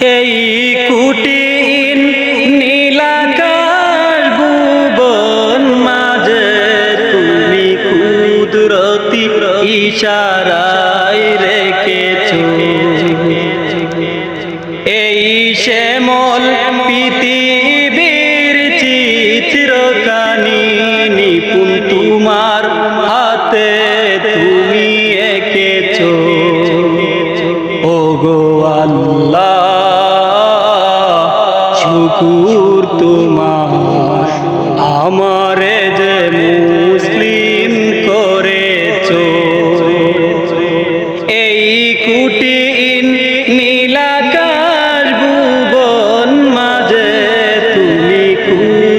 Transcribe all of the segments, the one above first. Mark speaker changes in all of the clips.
Speaker 1: এই কুটিন নীলাকার ভুবন মাঝে তুমি কুদরতি ইশারায় রেখেছ।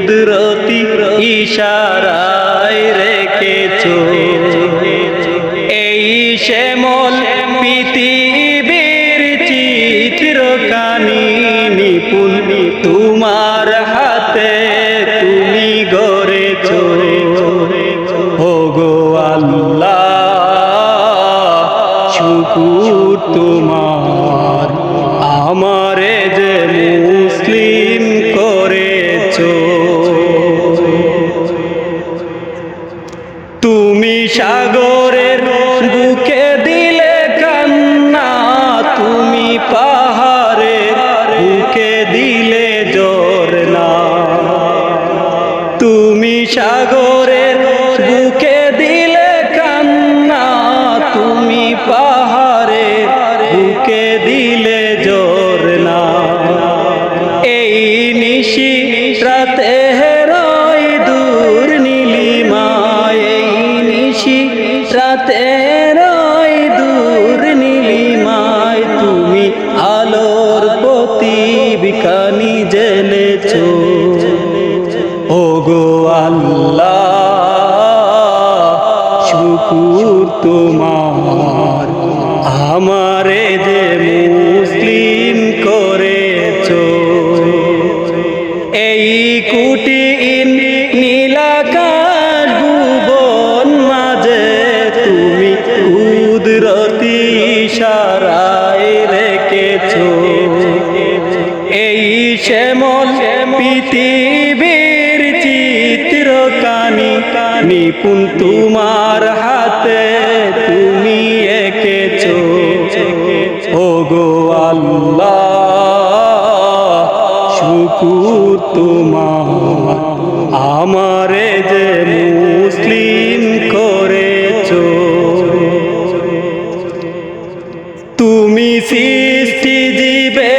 Speaker 1: কুদরতি ইশারায় রেখেছো। এই শ্যামল পৃথিবীর সাগরের বুকে দিলে কান্না, তুমি পাহাড়ের বুকে দিলে জোর না। তুমি সাগরের বুকে দিলে কান্না, তুমি পাহাড়ের বুকে দিলে রাতে রয় দূর নীলিমায় তুমি আলোর প্রতিবিকানি জেনেছ। নিপুণ তোমার হাতে তুমি এঁকেছ। ও গো আল্লাহ, শুকুর তোমার, আমারে যে মুসলিম করেছ। তুমি সৃষ্টি জীবের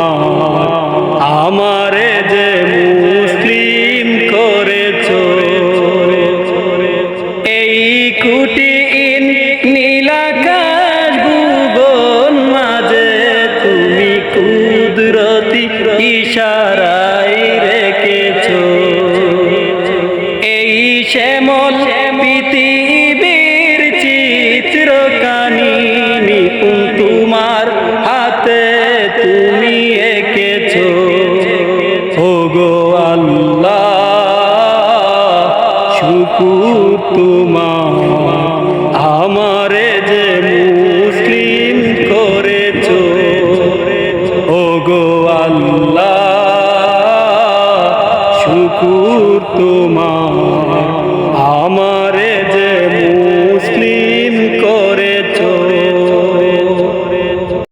Speaker 1: ইশারায় রেখেছো। এই শ্যামল ঠাকুর তোমার। আমারে যে